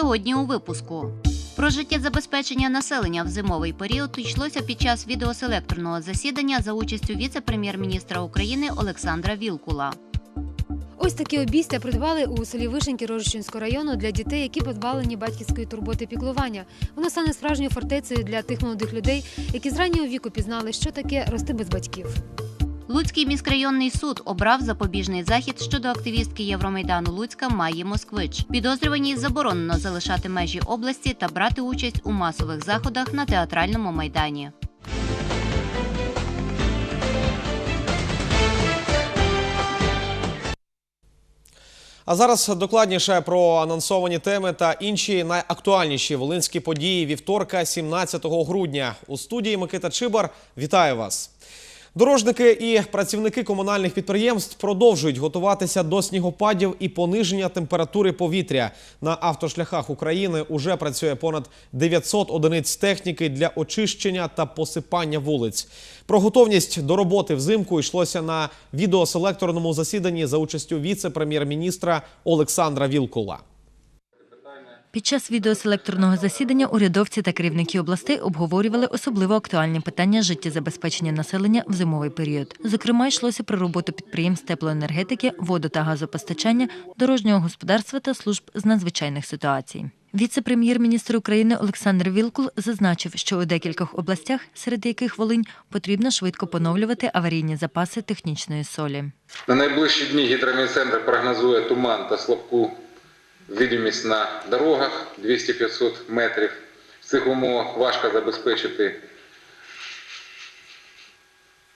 Сьогодні у випуску. Про життєзабезпечення населення в зимовий період йшлося під час відеоселекторного засідання за участю віце-прем'єр-міністра України Олександра Вілкула. Ось такі обійстя придбали у селі Вишеньки Рожищенського району для дітей, які позбавлені батьківської турботи піклування. Воно стане справжньою фортецею для тих молодих людей, які з раннього віку пізнали, що таке рости без батьків. Луцький міськрайонний суд обрав запобіжний захід щодо активістки Євромайдану Луцька Майї Москвич. Підозрюваній заборонено залишати межі області та брати участь у масових заходах на театральному майдані. А зараз докладніше про анонсовані теми та інші найактуальніші волинські події вівторка, 17 грудня. У студії Микита Чибар. Вітаю вас. Дорожники і працівники комунальних підприємств продовжують готуватися до снігопадів і пониження температури повітря. На автошляхах України уже працює понад 900 одиниць техніки для очищення та посипання вулиць. Про готовність до роботи взимку йшлося на відеоселекторному засіданні за участю віце-прем'єр-міністра Олександра Вілкула. Під час відеоселекторного засідання урядовці та керівники областей обговорювали особливо актуальні питання життєзабезпечення населення в зимовий період. Зокрема, йшлося про роботу підприємств теплоенергетики, воду та газопостачання, дорожнього господарства та служб з надзвичайних ситуацій. Віце-прем'єр-міністр України Олександр Вілкул зазначив, що у декількох областях, серед яких Волинь, потрібно швидко поновлювати аварійні запаси технічної солі. На найближчі дні гідромінцентр прогнозує туман та слабку видимість на дорогах 200-500 метрів. В цих умовах важко забезпечити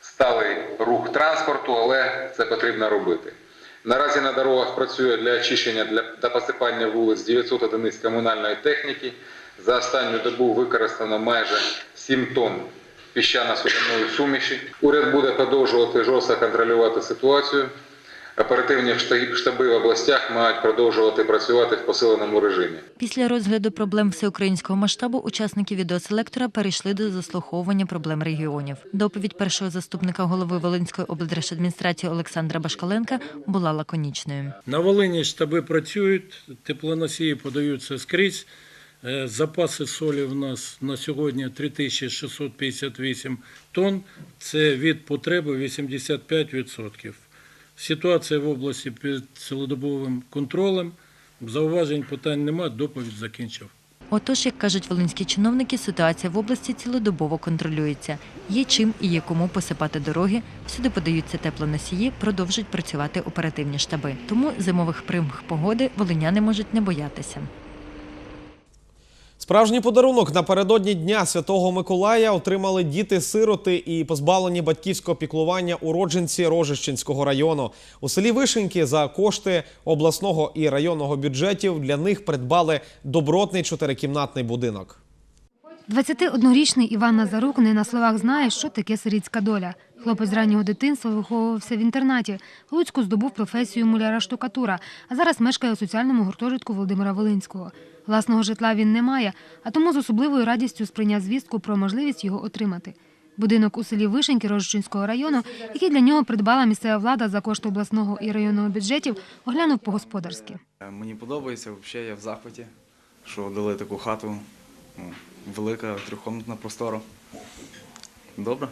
сталий рух транспорту, але це потрібно робити. Наразі на дорогах працює для очищення для, та посипання вулиць 900 одиниць комунальної техніки. За останню добу використано майже 7 тонн піщано-соляної суміші. Уряд буде продовжувати жорстко контролювати ситуацію. Оперативні штаби- штаби в областях мають продовжувати працювати в посиленому режимі. Після розгляду проблем всеукраїнського масштабу учасники відеоселектора перейшли до заслуховування проблем регіонів. Доповідь першого заступника голови Волинської облдержадміністрації Олександра Башкаленка була лаконічною. На Волині штаби працюють, теплоносії подаються скрізь. Е, Запаси солі в нас на сьогодні 3658 тонн. Це від потреби 85%. Ситуація в області під цілодобовим контролем. Зауважень питань немає, доповідь закінчив. Отож, як кажуть волинські чиновники, ситуація в області цілодобово контролюється. Є чим і є кому посипати дороги. Всюди подаються теплоносії, продовжують працювати оперативні штаби. Тому зимових примх погоди волиняни можуть не боятися. Справжній подарунок напередодні Дня Святого Миколая отримали діти-сироти і позбавлені батьківського піклування уродженці Рожищенського району. У селі Вишеньки за кошти обласного і районного бюджетів для них придбали добротний чотирикімнатний будинок. 21-річний Іван Назарук не на словах знає, що таке сирітська доля. Хлопець з раннього дитинства виховувався в інтернаті. Луцьку здобув професію муляра-штукатура, а зараз мешкає у соціальному гуртожитку Володимира Волинського. Власного житла він не має, а тому з особливою радістю сприйняв звістку про можливість його отримати. Будинок у селі Вишеньки Рожичинського району, який для нього придбала місцева влада за кошти обласного і районного бюджетів, оглянув по-господарськи. Е, Мені подобається, взагалі я в захваті, що дали таку хату, ну, велика, трьохкомнатна простора. Добре.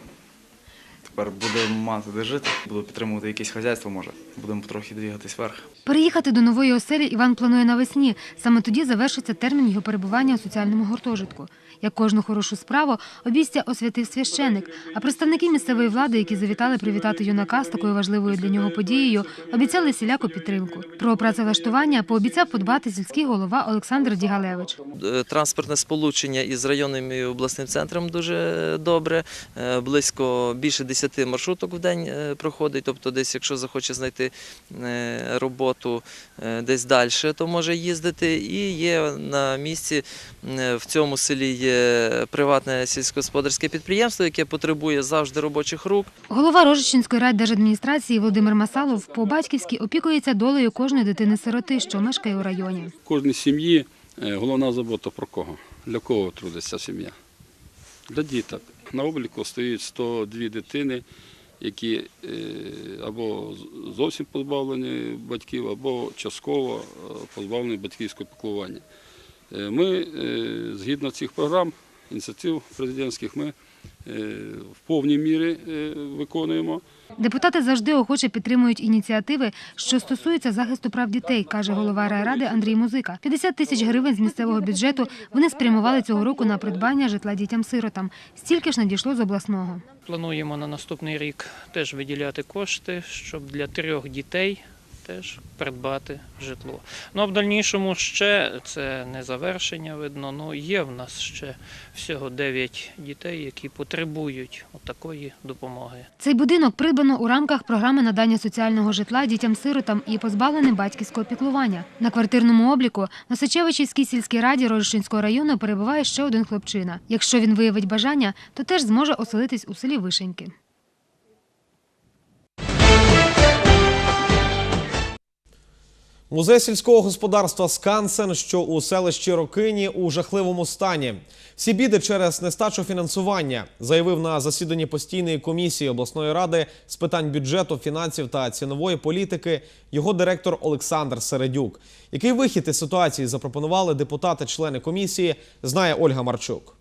Тепер будемо мати де жити, буду підтримувати якесь хазяйство, може. Будемо потрохи двигатись вверх. Переїхати до нової оселі Іван планує навесні. Саме тоді завершиться термін його перебування у соціальному гуртожитку. Як кожну хорошу справу, обійстя освятив священик. А представники місцевої влади, які завітали привітати юнака з такою важливою для нього подією, обіцяли всіляку підтримку. Про працевлаштування пообіцяв подбати сільський голова Олександр Дігалевич. Е, Транспортне сполучення із районним і обласним центром дуже добре. Е, Близько більше 10 маршруток в день е, проходить. Тобто, десь, якщо захоче знайти е, роботу е, десь далі, то може їздити. І є на місці в цьому селі є приватне сільськогосподарське підприємство, яке потребує завжди робочих рук. Голова Рожичинської райдержадміністрації Володимир Масалов по-батьківськи опікується долею кожної дитини-сироти, що мешкає у районі. В кожній сім'ї головна забота про кого? Для кого трудиться сім'я? Для діток. На обліку стоїть 102 дитини, які е, або зовсім позбавлені батьків, або частково е, позбавлені батьківського піклування. Е, Ми згідно цих програм, ініціатив президентських, ми в повній мірі е, виконуємо. Депутати завжди охоче підтримують ініціативи, що стосуються захисту прав дітей, каже голова райради Андрій Музика. 50 тисяч гривень з місцевого бюджету вони спрямували цього року на придбання житла дітям-сиротам. Стільки ж надійшло з обласного. Плануємо на наступний рік теж виділяти кошти, щоб для трьох дітей теж придбати житло. Ну а в дальнішому ще це не завершення, видно. Ну є в нас ще всього 9 дітей, які потребують такої допомоги. Цей будинок придбано у рамках програми надання соціального житла дітям-сиротам і позбавленим батьківського піклування. На квартирному обліку на Сочевичівській сільській раді Рожищенського району перебуває ще один хлопчина. Якщо він виявить бажання, то теж зможе оселитись у селі Вишеньки. Музей сільського господарства Скансен, що у селищі Рокині, у жахливому стані. Всі біди через нестачу фінансування, заявив на засіданні постійної комісії обласної ради з питань бюджету, фінансів та цінової політики його директор Олександр Середюк. Який вихід із ситуації запропонували депутати-члени комісії, знає Ольга Марчук.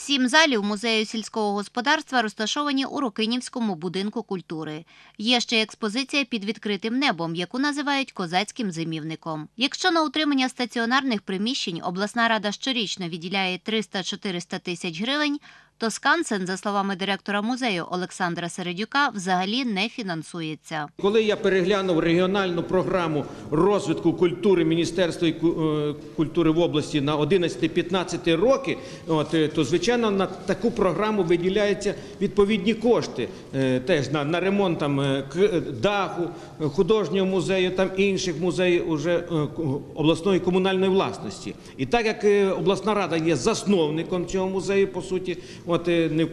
Сім залів музею сільського господарства розташовані у Рокинівському будинку культури. Є ще експозиція під відкритим небом, яку називають козацьким зимівником. Якщо на утримання стаціонарних приміщень обласна рада щорічно відділяє 300-400 тисяч гривень, то Скансен, за словами директора музею Олександра Середюка, взагалі не фінансується. Коли я переглянув регіональну програму розвитку культури Міністерства е, культури в області на 11-15 роки, от, е, то звичайно на таку програму виділяються відповідні кошти. Е, Теж на, на ремонт там, даху, художнього музею, там інших музеїв уже обласної комунальної власності. І так як обласна рада є засновником цього музею, по суті, от е, не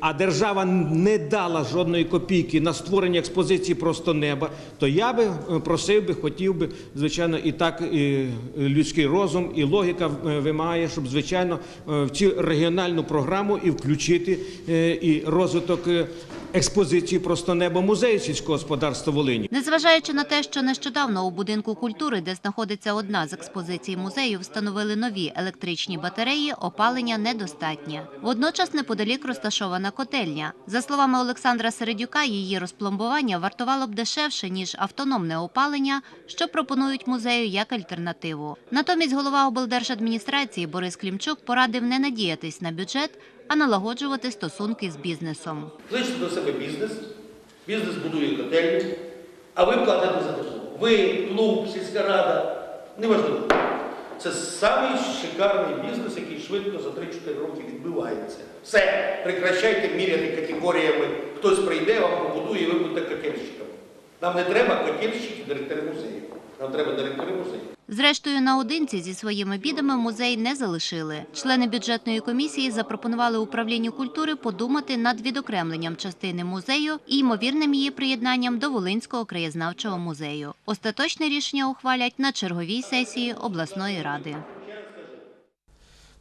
а держава не дала жодної копійки на створення експозиції просто неба, то я би е, просив би, хотів би, звичайно, і так і людський розум, і логіка е, вимагає, щоб звичайно е, в цю регіональну програму і включити е, і розвиток е, експозиції просто неба музею сільського господарства Волині. Незважаючи на те, що нещодавно у будинку культури, де знаходиться одна з експозицій музею, встановили нові електричні батареї, опалення недостатнє. Водночас неподалік розташована котельня. За словами Олександра Середюка, її розпломбування вартувало б дешевше ніж автономне опалення, що пропонують музею як альтернативу. Натомість голова облдержадміністрації Борис Клімчук порадив не надіятись на бюджет, а налагоджувати стосунки з бізнесом. Кличте до себе бізнес, бізнес будує котельню, а ви платите за тепло. Ви, клуб, сільська рада, неважливо. Це самий шикарний бізнес, який швидко за 3-4 роки відбивається. Все, прекращайте міряти категоріями. Хтось прийде, вам побудує, і ви будете котельщиками. Нам не треба котельщиків, директори музею. Нам треба директори музею. Зрештою, наодинці зі своїми бідами музей не залишили. Члени бюджетної комісії запропонували управлінню культури подумати над відокремленням частини музею і ймовірним її приєднанням до Волинського краєзнавчого музею. Остаточне рішення ухвалять на черговій сесії обласної ради.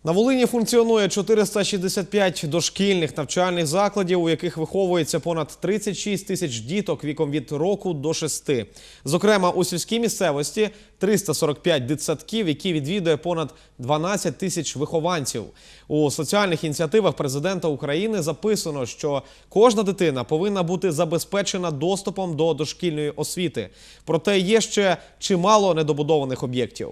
На Волині функціонує 465 дошкільних навчальних закладів, у яких виховується понад 36 тисяч діток віком від року до 6. Зокрема, у сільській місцевості 345 дитсадків, які відвідує понад 12 тисяч вихованців. У соціальних ініціативах президента України записано, що кожна дитина повинна бути забезпечена доступом до дошкільної освіти. Проте є ще чимало недобудованих об'єктів.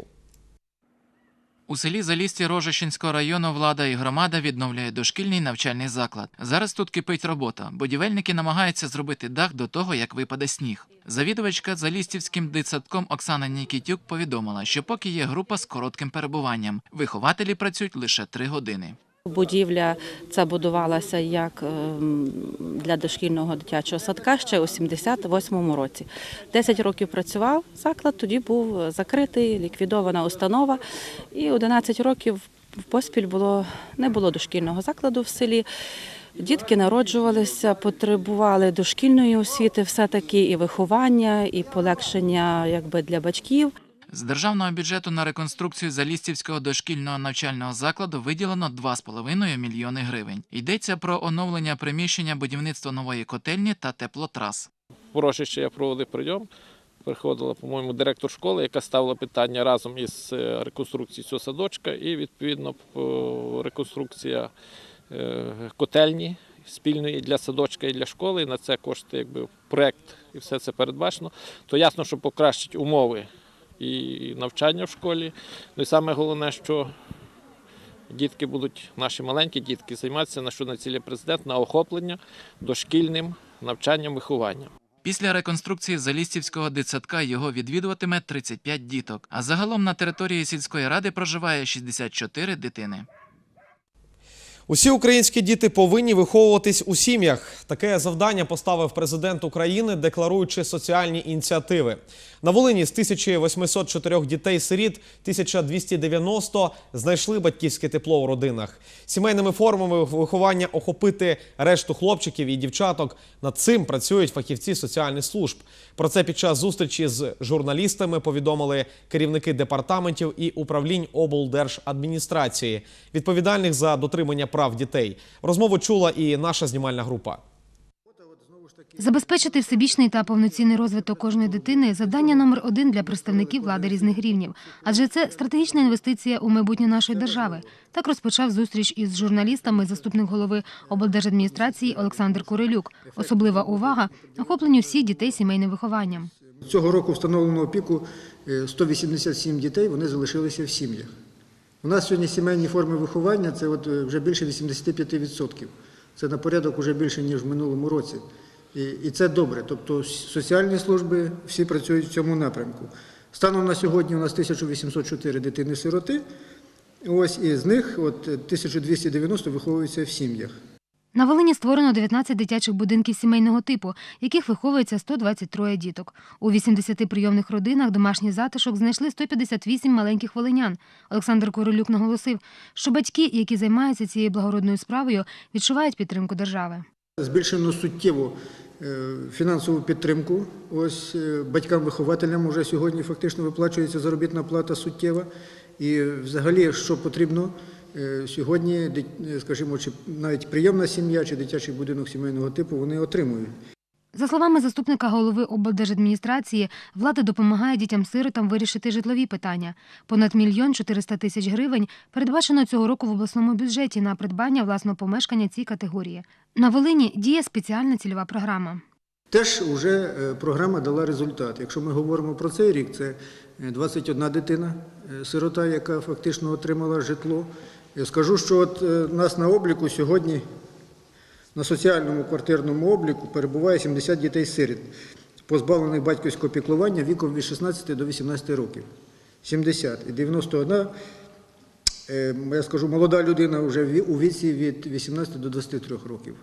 У селі Залісті Рожищенського району влада і громада відновлює дошкільний навчальний заклад. Зараз тут кипить робота. Будівельники намагаються зробити дах до того, як випаде сніг. Завідувачка Залістівським дитсадком Оксана Нікітюк повідомила, що поки є група з коротким перебуванням, вихователі працюють лише три години. Будівля ця будувалася як ем, для дошкільного дитячого садка ще у 78-му році. 10 років працював заклад, тоді був закритий, ліквідована установа. І 11 років поспіль було, не було дошкільного закладу в селі. Дітки народжувалися, потребували дошкільної освіти, все-таки і виховання, і полегшення якби, для батьків. З державного бюджету на реконструкцію Залістівського дошкільного навчального закладу виділено 2,5 мільйони гривень. Йдеться про оновлення приміщення будівництва нової котельні та теплотрас. Урочище я проводив прийом. приходила, по-моєму, директор школи, яка ставила питання разом із е, реконструкцією цього садочка, і відповідно реконструкція е, котельні спільної для садочка і для школи. На це кошти, якби проект і все це передбачено. То ясно, що покращить умови і навчання в школі. Ну і саме головне, що дітки будуть, наші маленькі дітки, займатися на що націлює президент на охоплення дошкільним навчанням, вихованням. Після реконструкції Залістівського дитсадка його відвідуватиме 35 діток. А загалом на території сільської ради проживає 64 дитини. Усі українські діти повинні виховуватись у сім'ях. Таке завдання поставив президент України, декларуючи соціальні ініціативи. На Волині з 1804 дітей-сиріт 1290 знайшли батьківське тепло у родинах. Сімейними формами виховання охопити решту хлопчиків і дівчаток. Над цим працюють фахівці соціальних служб. Про це під час зустрічі з журналістами повідомили керівники департаментів і управлінь облдержадміністрації, відповідальних за дотримання прав дітей. Розмову чула і наша знімальна група. Забезпечити всебічний та повноцінний розвиток кожної дитини завдання номер один для представників влади різних рівнів, адже це стратегічна інвестиція у майбутнє нашої держави. Так розпочав зустріч із журналістами заступник голови облдержадміністрації Олександр Курилюк. Особлива увага охопленню всіх дітей сімейним вихованням. Цього року встановленого піку е, 187 дітей вони залишилися в сім'ях. У нас сьогодні сімейні форми виховання це от е, вже більше 85%. Це на порядок вже більше, ніж в минулому році. І, і це добре. Тобто соціальні служби всі працюють в цьому напрямку. Станом на сьогодні у нас 1804 дитини-сироти. Ось і з них от, е, 1290 виховуються в сім'ях. На Волині створено 19 дитячих будинків сімейного типу, яких виховується 123 діток. У 80 прийомних родинах домашній затишок знайшли 158 маленьких волинян. Олександр Королюк наголосив, що батьки, які займаються цією благородною справою, відчувають підтримку держави. Збільшено суттєво е, фінансову підтримку. Ось е, батькам-вихователям вже сьогодні фактично виплачується заробітна плата суттєва. І взагалі, що потрібно сьогодні, е, скажімо, чи навіть прийомна сім'я чи дитячий будинок сімейного типу вони отримують. За словами заступника голови облдержадміністрації, влада допомагає дітям-сиротам вирішити житлові питання. Понад мільйон 400 тисяч гривень передбачено цього року в обласному бюджеті на придбання власного помешкання цій категорії. На Волині діє спеціальна цільова програма. Теж вже е, програма дала результат. Якщо ми говоримо про цей рік, це е, 21 дитина, е, сирота, яка фактично отримала житло. Я скажу, що от е, нас на обліку сьогодні на соціальному квартирному обліку перебуває 70 дітей-сиріт, позбавлених батьківського піклування віком від 16 до 18 років. 70. І 91, е, я скажу, молода людина вже у віці від 18 до 23 років.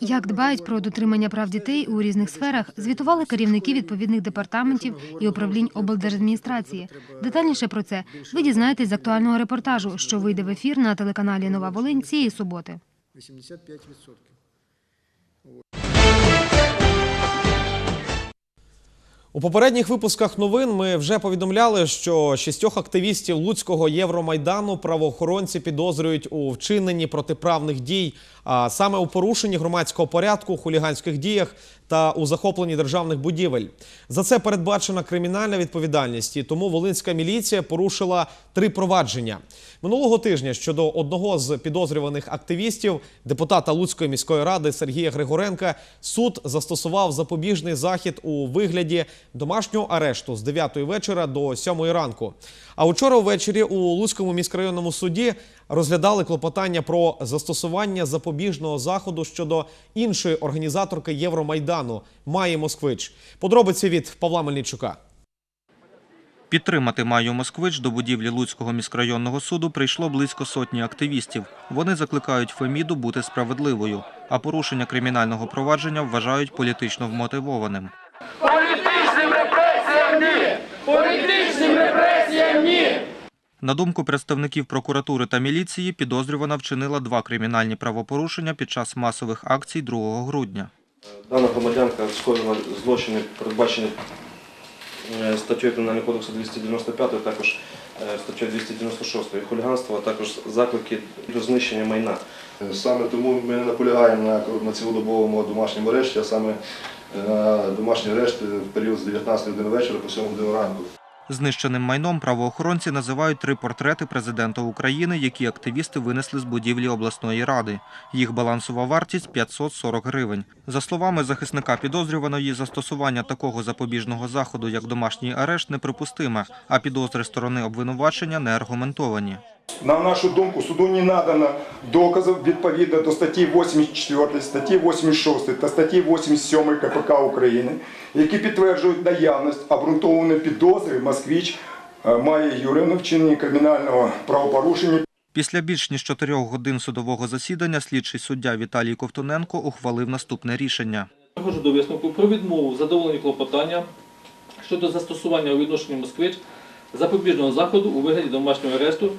Як дбають про дотримання прав дітей у різних сферах, звітували керівники відповідних департаментів і управлінь облдержадміністрації. Детальніше про це ви дізнаєтесь з актуального репортажу, що вийде в ефір на телеканалі Нова Волинь цієї суботи. 85%. У попередніх випусках новин ми вже повідомляли, що шістьох активістів Луцького Євромайдану правоохоронці підозрюють у вчиненні протиправних дій, а саме у порушенні громадського порядку, хуліганських діях та у захопленні державних будівель. За це передбачена кримінальна відповідальність, і тому Волинська міліція порушила три провадження. Минулого тижня щодо одного з підозрюваних активістів, депутата Луцької міської ради Сергія Григоренка, суд застосував запобіжний захід у вигляді домашнього арешту з 9 вечора до 7 ранку. А учора ввечері у Луцькому міськрайонному суді розглядали клопотання про застосування запобіжного заходу щодо іншої організаторки Євромайдану Маї Москвич. Подробиці від Павла Мельничука. Підтримати Маю Москвич до будівлі Луцького міськрайонного суду прийшло близько сотні активістів. Вони закликають Феміду бути справедливою, а порушення кримінального провадження вважають політично вмотивованим. Політичним репресіям ні! Політичним репресіям ні! На думку представників прокуратури та міліції, підозрювана вчинила два кримінальні правопорушення під час масових акцій 2 грудня. Дана громадянка скоїла злочини, передбачені е, статтею Кримінального кодексу 295, також е, статтею 296 хуліганство, а також заклики до знищення майна. Саме тому ми не наполягаємо на, на цілодобовому домашньому арешті, а саме на домашній арешт в період з 19 години вечора по 7 годину ранку. Знищеним майном правоохоронці називають три портрети президента України, які активісти винесли з будівлі обласної ради. Їх балансова вартість 540 гривень. За словами захисника підозрюваної, застосування такого запобіжного заходу, як домашній арешт, неприпустиме, а підозри сторони обвинувачення не аргументовані. На нашу думку, суду не надано доказів відповідно до статті 84, статті 86 та статті 87 КПК України, які підтверджують наявність обґрунтованої підозри Москвіч е, має Юрину вчиненні кримінального правопорушення Після більш ніж чотирьох годин судового засідання слідчий суддя Віталій Ковтуненко ухвалив наступне рішення. Приходжу до висновку про відмову задоволення клопотання щодо застосування у відношенні Москвич запобіжного заходу у вигляді домашнього аресту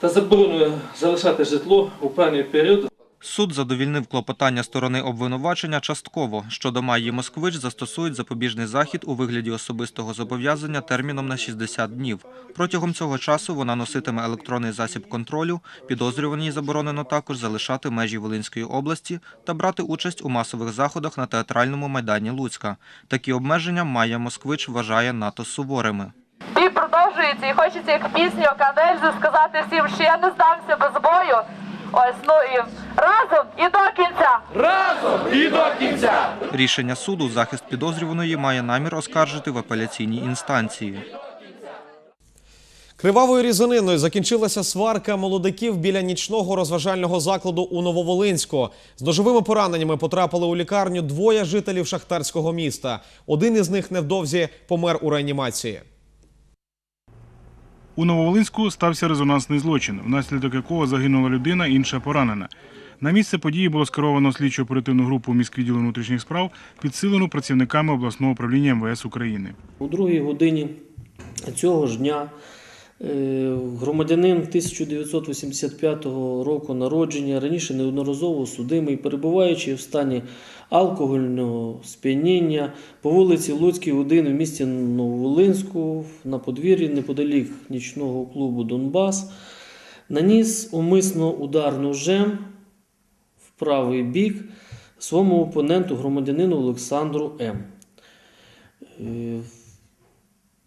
та забороною залишати житло у певний період Суд задовільнив клопотання сторони обвинувачення частково. Щодо Майї Москвич застосують запобіжний захід у вигляді особистого зобов'язання терміном на 60 днів. Протягом цього часу вона носитиме електронний засіб контролю. Підозрюваній заборонено також залишати межі Волинської області та брати участь у масових заходах на театральному майдані Луцька. Такі обмеження Майя Москвич вважає надто суворими. І і хочеться як пісню Канельзи сказати всім, що я не здамся без бою. Ось, ну і разом і до кінця! Разом і до кінця! Рішення суду захист підозрюваної має намір оскаржити в апеляційній інстанції. Кривавою різаниною закінчилася сварка молодиків біля нічного розважального закладу у Нововолинську. З ножовими пораненнями потрапили у лікарню двоє жителів шахтарського міста. Один із них невдовзі помер у реанімації. У Нововолинську стався резонансний злочин, внаслідок якого загинула людина, інша поранена. На місце події було скеровано слідчо оперативну групу міськвідділу внутрішніх справ, підсилену працівниками обласного управління МВС України. У другій годині цього ж дня громадянин 1985 року народження, раніше неодноразово судимий, перебуваючи в стані алкогольного сп'яніння по вулиці Луцькій, 1 в місті Нововолинську на подвір'ї неподалік нічного клубу Донбас, наніс умисно удар ножем в правий бік своєму опоненту громадянину Олександру М.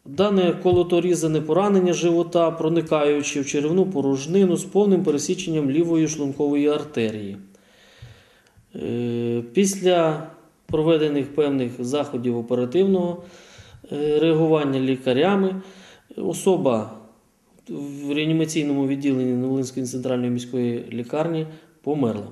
Дане колоторізане поранення живота, проникаючи в черевну порожнину з повним пересіченням лівої шлункової артерії. Е, Після проведених певних заходів оперативного е, реагування лікарями особа в реанімаційному відділенні Новолинської центральної міської лікарні померла.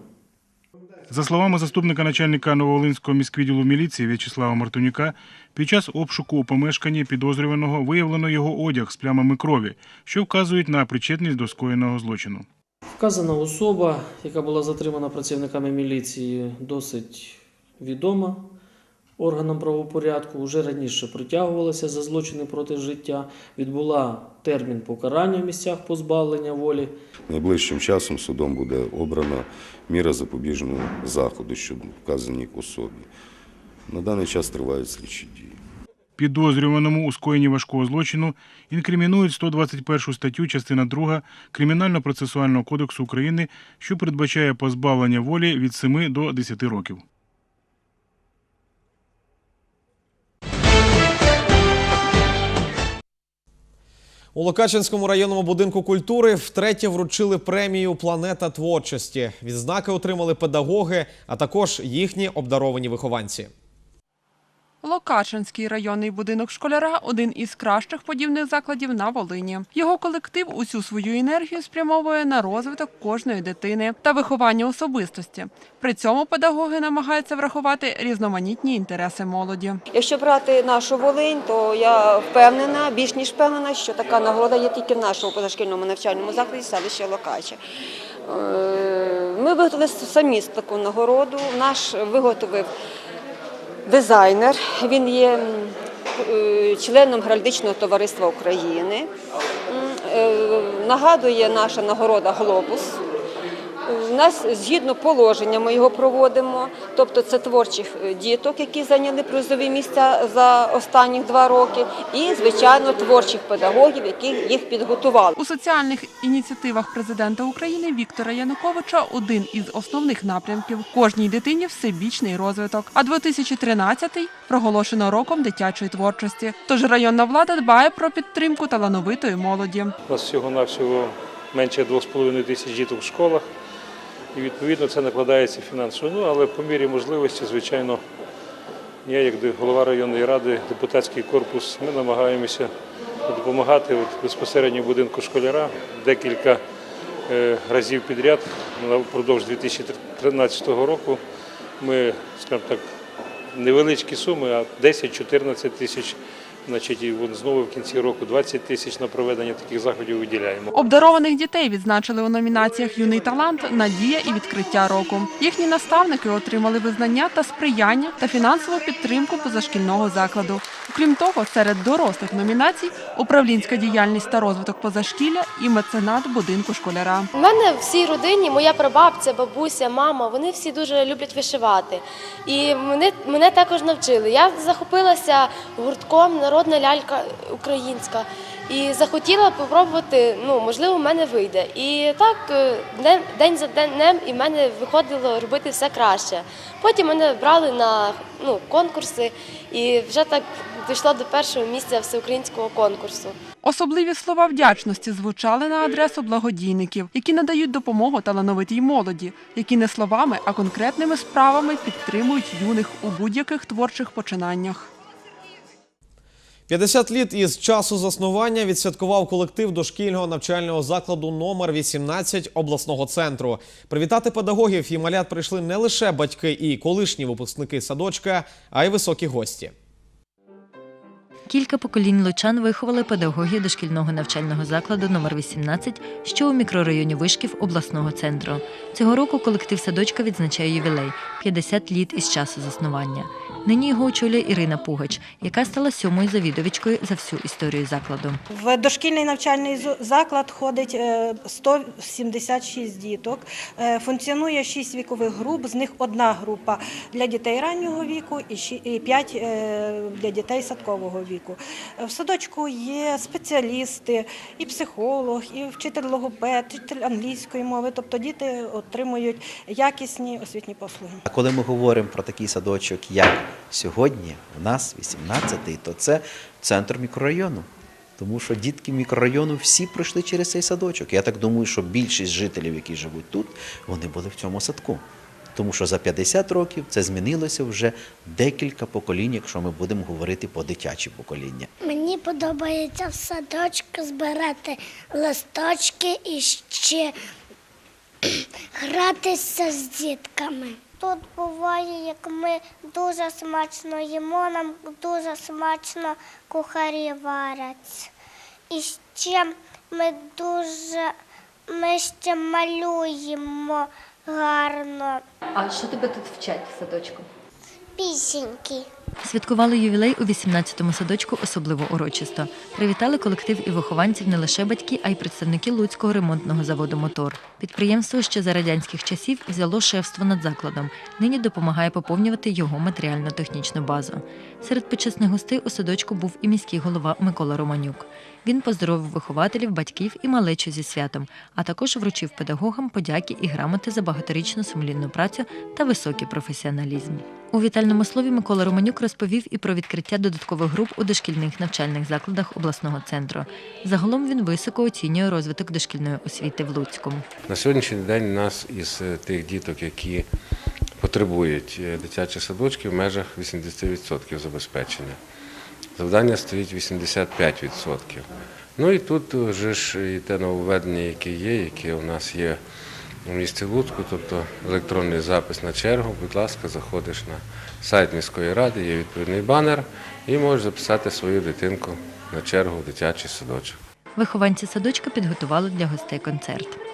За словами заступника начальника Нововолинського міськвідділу міліції В'ячеслава Мартунюка, під час обшуку у помешканні підозрюваного виявлено його одяг з плямами крові, що вказують на причетність до скоєного злочину. Вказана особа, яка була затримана працівниками міліції, досить відома органам правопорядку, вже раніше притягувалася за злочини проти життя, відбула термін покарання в місцях позбавлення волі. Найближчим часом судом буде обрана міра запобіжного заходу щодо вказаній особі. На даний час тривають слідчі дії. Підозрюваному у скоєнні важкого злочину інкримінують 121 статтю, частина 2 Кримінально-процесуального кодексу України, що передбачає позбавлення волі від 7 до 10 років. У Локачинському районному будинку культури втретє вручили премію Планета творчості. Відзнаки отримали педагоги, а також їхні обдаровані вихованці. Локачинський районний будинок школяра один із кращих подібних закладів на Волині. Його колектив усю свою енергію спрямовує на розвиток кожної дитини та виховання особистості. При цьому педагоги намагаються врахувати різноманітні інтереси молоді. Якщо брати нашу Волинь, то я впевнена, більш ніж впевнена, що така нагорода є тільки в нашому позашкільному навчальному закладі селища Локаче. Е, Ми виготовили самі таку нагороду. Наш виготовив дизайнер. Він є е, членом Геральдичного товариства України. Е, Нагадує наша нагорода Глобус. У нас згідно положення ми його проводимо, тобто це творчих е, діток, які зайняли призові місця за останні два роки, і звичайно творчих педагогів, які їх підготували. У соціальних ініціативах президента України Віктора Януковича один із основних напрямків кожній дитині всебічний розвиток. А 2013-й проголошено роком дитячої творчості. Тож районна влада дбає про підтримку талановитої молоді. У нас всього-навсього менше 2,5 тисяч діток в школах. І відповідно це накладається фінансово. Ну, але по мірі можливості, звичайно, я, як голова районної ради, депутатський корпус, ми намагаємося допомагати от безпосередньо будинку школяра декілька е, разів підряд впродовж 2013 року. Ми, скажімо так, невеличкі суми, а 10-14 тисяч. Значить, і знову в кінці року 20 тисяч на проведення таких заходів виділяємо. Обдарованих дітей відзначили у номінаціях Юний талант, Надія і відкриття року. Їхні наставники отримали визнання та сприяння та фінансову підтримку позашкільного закладу. Окрім того, серед дорослих номінацій управлінська діяльність та розвиток позашкілля і меценат будинку школяра. У мене в всій родині моя прабабця, бабуся, мама, вони всі дуже люблять вишивати. І мене, мене також навчили. Я захопилася гуртком Народна лялька українська і захотіла спробувати, ну, можливо, в мене вийде. І так е, день, за днем і в мене виходило робити все краще. Потім мене брали на ну, конкурси і вже так дійшла до першого місця всеукраїнського конкурсу. Особливі слова вдячності звучали на адресу благодійників, які надають допомогу талановитій молоді, які не словами, а конкретними справами підтримують юних у будь-яких творчих починаннях. 50 літ із часу заснування відсвяткував колектив дошкільного навчального закладу номер 18 обласного центру. Привітати педагогів і малят прийшли не лише батьки і колишні випускники садочка, а й високі гості. Кілька поколінь лучан виховали педагоги дошкільного навчального закладу номер 18, що у мікрорайоні Вишків обласного центру. Цього року колектив садочка відзначає ювілей 50 літ із часу заснування. Нині його очолює Ірина Пугач, яка стала сьомою завідувачкою за всю історію закладу. В дошкільний навчальний заклад ходить е, 176 діток. Е, Функціонує 6 вікових груп, з них одна група для дітей раннього віку і 5 для дітей садкового віку. Е, В садочку є спеціалісти, і психолог, і вчитель логопед, вчитель англійської мови. Тобто діти отримують якісні освітні послуги. А коли ми говоримо про такий садочок, як сьогодні, у нас 18-й, то це центр мікрорайону. Тому що дітки мікрорайону всі пройшли через цей садочок. Я так думаю, що більшість жителів, які живуть тут, вони були в цьому садку. Тому що за 50 років це змінилося вже декілька поколінь, якщо ми будемо говорити по дитячі покоління. Мені подобається в садочку збирати листочки і ще гратися з дітками. Тут буває, як ми дуже смачно їмо, нам дуже смачно кухарі варять. І ще ми дуже ми ще малюємо гарно. А що тебе тут вчать в садочку? Пісеньки. Святкували ювілей у 18-му садочку особливо урочисто. Привітали колектив і вихованців не лише батьки, а й представники Луцького ремонтного заводу Мотор. Підприємство ще за радянських часів взяло шефство над закладом. Нині допомагає поповнювати його матеріально-технічну базу. Серед почесних гостей у садочку був і міський голова Микола Романюк. Він поздоровив вихователів, батьків і малечу зі святом, а також вручив педагогам подяки і грамоти за багаторічну сумлінну працю та високий професіоналізм. У вітальному слові Микола Романюк розповів і про відкриття додаткових груп у дошкільних навчальних закладах обласного центру. Загалом він високо оцінює розвиток дошкільної освіти в Луцьку. На сьогоднішній день нас із е, тих діток, які потребують е, дитячих садочків, в межах 80% забезпечення. Завдання стоїть 85%. Ну і тут вже ж і те нововведення, яке є, яке у нас є у місті Луцьку, тобто електронний запис на чергу. Будь ласка, заходиш на сайт міської ради, є відповідний банер і можеш записати свою дитинку на чергу в дитячий садочок. Вихованці садочка підготували для гостей концерт.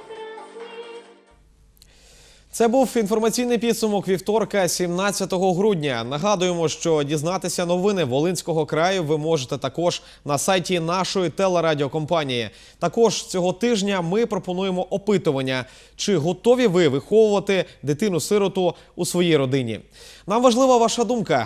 Це був інформаційний підсумок вівторка, 17 грудня. Нагадуємо, що дізнатися новини Волинського краю ви можете також на сайті нашої телерадіокомпанії. Також цього тижня ми пропонуємо опитування, чи готові ви виховувати дитину-сироту у своїй родині. Нам важлива ваша думка.